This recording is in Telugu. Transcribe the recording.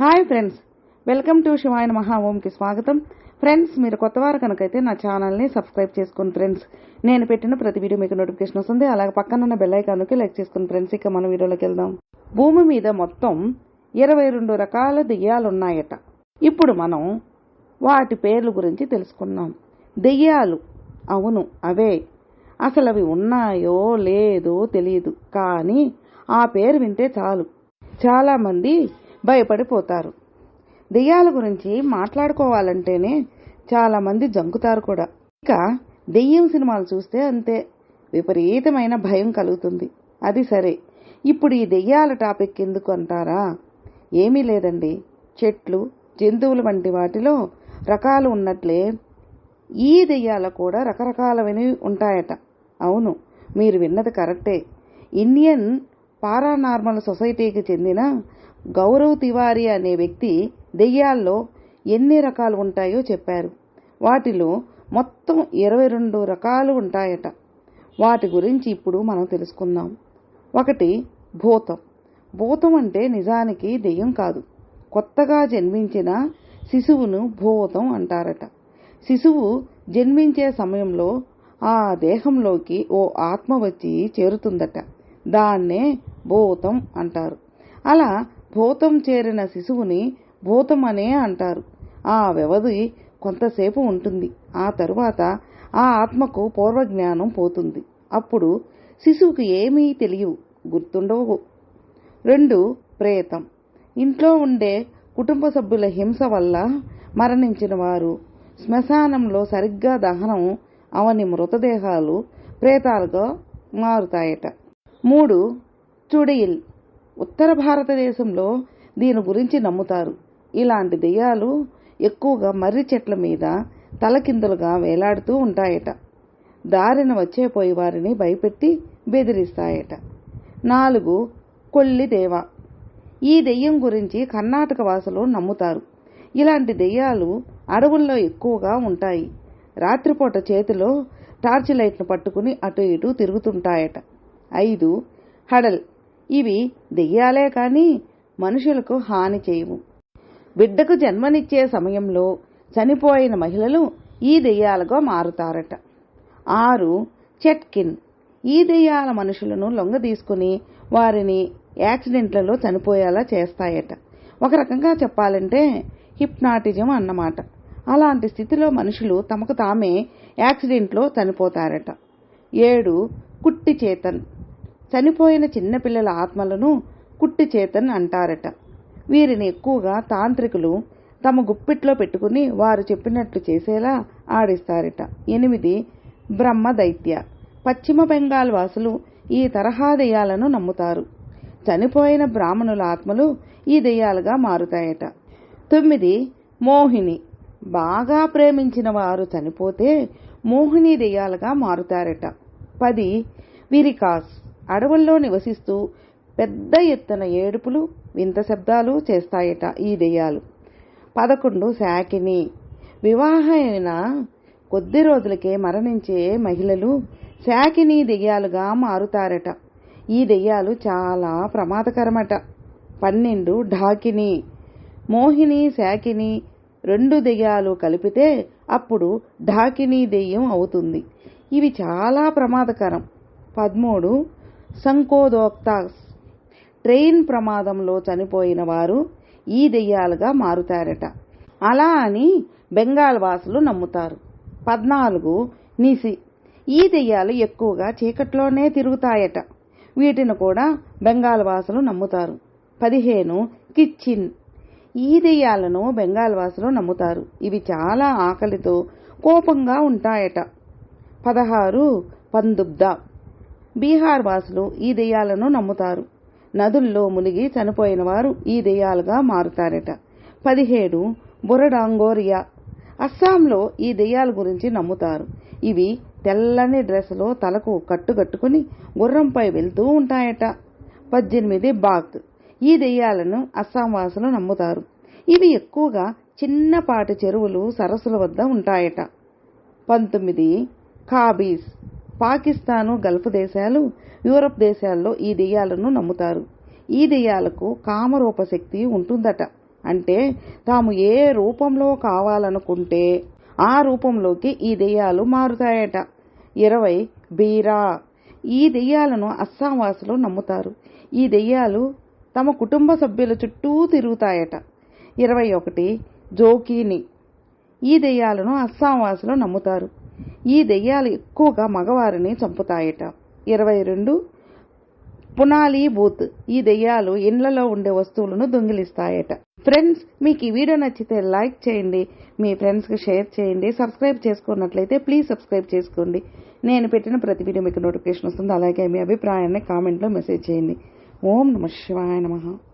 Hi friends welcome to Shivayana Maha ఓంకి స్వాగతం. ఫ్రెండ్స్ మీరు కొత్తవారు కనుకైతే నా ఛానల్ని సబ్స్క్రైబ్ చేసుకోండి ఫ్రెండ్స్ నేను పెట్టిన ప్రతి వీడియో మీకు నోటిఫికేషన్ వస్తుంది. అలాగే పక్కన ఉన్న బెల్ ఐకాన్కి లైక్ చేసుకోండి ఫ్రెండ్స్ ఇక మన వీడియోలోకి వెళ్దాం. భూమి మీద మొత్తం ఇరవై రెండు రకాల దెయ్యాలు ఉన్నాయట ఇప్పుడు మనం వాటి పేర్ల గురించి తెలుసుకున్నాం దెయ్యాలు అవును అవే. అసలు అవి ఉన్నాయో లేదో తెలియదు కానీ ఆ పేరు వింటే చాలు. చాలామంది భయపడిపోతారు. దెయ్యాల గురించి మాట్లాడుకోవాలంటేనే చాలామంది జంకుతారు కూడా. ఇక దెయ్యం సినిమాలు చూస్తే అంతే. విపరీతమైన భయం కలుగుతుంది. అది సరే. ఇప్పుడు ఈ దెయ్యాల టాపిక్ ఎందుకు అంటారా? ఏమీ లేదండి. చెట్లు జంతువులు వంటి వాటిలో రకాలు ఉన్నట్లే ఈ దెయ్యాలు కూడా రకరకాలవి ఉంటాయట. అవును మీరు విన్నది కరెక్టే. ఇండియన్ పారానార్మల్ సొసైటీకి చెందిన గౌరవ్ తివారీ అనే వ్యక్తి దెయ్యాల్లో ఎన్ని రకాలు ఉంటాయో చెప్పారు. వాటిలో మొత్తం ఇరవై రెండు రకాలు ఉంటాయట. వాటి గురించి ఇప్పుడు మనం తెలుసుకుందాం. ఒకటి భూతం. భూతం అంటే నిజానికి దెయ్యం కాదు. కొత్తగా జన్మించిన శిశువును భూతం అంటారట. శిశువు జన్మించే సమయంలో ఆ దేహంలోకి ఓ ఆత్మ వచ్చి చేరుతుందట. దాన్నే భూతం అంటారు. అలా భూతం చేరిన శిశువుని భూతం అనే అంటారు. ఆ వ్యవధి కొంతసేపు ఉంటుంది. ఆ తరువాత ఆ ఆత్మకు పూర్వజ్ఞానం పోతుంది. అప్పుడు శిశువుకు ఏమీ తెలియవు గుర్తుండవు. రెండు ప్రేతం. ఇంట్లో ఉండే కుటుంబ సభ్యుల హింస వల్ల మరణించిన వారు శ్మశానంలో సరిగ్గా దహనం అవని మృతదేహాలు ప్రేతాలుగా మారుతాయట. మూడు చుడియిల్ ఉత్తర భారతదేశంలో దీని గురించి నమ్ముతారు. ఇలాంటి దెయ్యాలు ఎక్కువగా మర్రి చెట్ల మీద తలకిందులుగా వేలాడుతూ ఉంటాయట. దారిన వచ్చేపోయి వారిని భయపెట్టి బెదిరిస్తాయట. నాలుగు కొల్లి దేవ. ఈ దెయ్యం గురించి కర్ణాటక వాసులు నమ్ముతారు. ఇలాంటి దెయ్యాలు అడవుల్లో ఎక్కువగా ఉంటాయి. రాత్రిపూట చేతిలో టార్చ్ లైట్ను పట్టుకుని అటు ఇటు తిరుగుతుంటాయట. ఐదు హడల్. ఇవి దెయ్యాలే కానీ మనుషులకు హాని చేయవు బిడ్డకు జన్మనిచ్చే సమయంలో చనిపోయిన మహిళలు ఈ దెయ్యాలుగా మారుతారట. ఆరు చెట్కిన్. ఈ దెయ్యాల మనుషులను లొంగ తీసుకుని వారిని యాక్సిడెంట్లలో చనిపోయేలా చేస్తాయట. ఒక రకంగా చెప్పాలంటే హిప్నాటిజం అన్నమాట. అలాంటి స్థితిలో మనుషులు తమకు తామే యాక్సిడెంట్లో చనిపోతారట. ఏడు కుట్టి చేతన్ చనిపోయిన చిన్నపిల్లల ఆత్మలను కుట్టి చేతన్ అంటారట. వీరిని ఎక్కువగా తాంత్రికులు తమ గుప్పిట్లో పెట్టుకుని వారు చెప్పినట్లు చేసేలా ఆడిస్తారట. ఎనిమిది బ్రహ్మ దైత్య పశ్చిమ బెంగాల్ వాసులు ఈ తరహా దెయ్యాలను నమ్ముతారు. చనిపోయిన బ్రాహ్మణుల ఆత్మలు ఈ దెయ్యాలుగా మారుతాయట. తొమ్మిది మోహిని. బాగా ప్రేమించిన వారు చనిపోతే మోహిని దెయ్యాలుగా మారుతారట. పది విరికాస్. అడవుల్లో నివసిస్తూ పెద్ద ఎత్తున ఏడుపులు వింత శబ్దాలు చేస్తాయట ఈ దెయ్యాలు. పదకొండు శాకిని. వివాహమైన కొద్ది రోజులకే మరణించే మహిళలు శాకిని దెయ్యాలుగా మారుతారట. ఈ దెయ్యాలు చాలా ప్రమాదకరమట. పన్నెండు ఢాకిని. మోహిని శాకిని రెండు దెయ్యాలు కలిపితే అప్పుడు ఢాకిని దెయ్యం అవుతుంది. ఇవి చాలా ప్రమాదకరం. పదమూడు సంకోదోక్తాస్. ట్రైన్ ప్రమాదంలో చనిపోయిన వారు ఈ దెయ్యాలుగా మారుతారట. అలా అని బెంగాల్ వాసులు నమ్ముతారు. పద్నాలుగు నిసి. ఈ దెయ్యాలు ఎక్కువగా చీకట్లోనే తిరుగుతాయట. వీటిని కూడా బెంగాల్ వాసులు నమ్ముతారు. పదిహేను కిచ్చిన్. ఈ దెయ్యాలను బెంగాల్ వాసులు నమ్ముతారు. ఇవి చాలా ఆకలితో కోపంగా ఉంటాయట. పదహారు పందుబ్దా. బీహార్ వాసులు ఈ దెయ్యాలను నమ్ముతారు. నదుల్లో మునిగి చనిపోయిన వారు ఈ దెయ్యాలుగా మారుతారట. పదిహేడు. బురడాంగోరియా. అస్సాంలో ఈ దెయ్యాల గురించి నమ్ముతారు. ఇవి తెల్లని డ్రెస్లో తలకు కట్టుకట్టుకుని గుర్రంపై వెళ్తూ ఉంటాయట. పద్దెనిమిది. బాగ్ ఈ దెయ్యాలను అస్సాం వాసులు నమ్ముతారు. ఇవి ఎక్కువగా చిన్నపాటి చెరువులు సరస్సుల వద్ద ఉంటాయట. పంతొమ్మిది. కాబీస్. పాకిస్తాను గల్ఫ్ దేశాలు యూరప్ దేశాల్లో ఈ దెయ్యాలను నమ్ముతారు. ఈ దెయ్యాలకు కామరూప శక్తి ఉంటుందట. అంటే తాము ఏ రూపంలో కావాలనుకుంటే ఆ రూపంలోకి ఈ దెయ్యాలు మారుతాయట. ఇరవై బీరా. ఈ దెయ్యాలను అస్సాం వాసులు నమ్ముతారు. ఈ దెయ్యాలు తమ కుటుంబ సభ్యుల చుట్టూ తిరుగుతాయట. ఇరవై ఒకటి జోకీని. ఈ దెయ్యాలను అస్సాం వాసులు నమ్ముతారు. ఈ దెయ్యాలు ఎక్కువగా మగవారిని చంపుతాయట. ఇరవై రెండు పునాలి బూత్. ఈ దెయ్యాలు ఇండ్లలో ఉండే వస్తువులను దొంగిలిస్తాయట. ఫ్రెండ్స్ మీకు ఈ వీడియో నచ్చితే లైక్ చేయండి. మీ ఫ్రెండ్స్కి షేర్ చేయండి. సబ్స్క్రైబ్ చేసుకున్నట్లయితే ప్లీజ్ సబ్స్క్రైబ్ చేసుకోండి. నేను పెట్టిన ప్రతి వీడియో మీకు నోటిఫికేషన్ వస్తుంది. అలాగే మీ అభిప్రాయాన్ని కామెంట్లో మెసేజ్ చేయండి. ఓం నమ శివాయ నమః.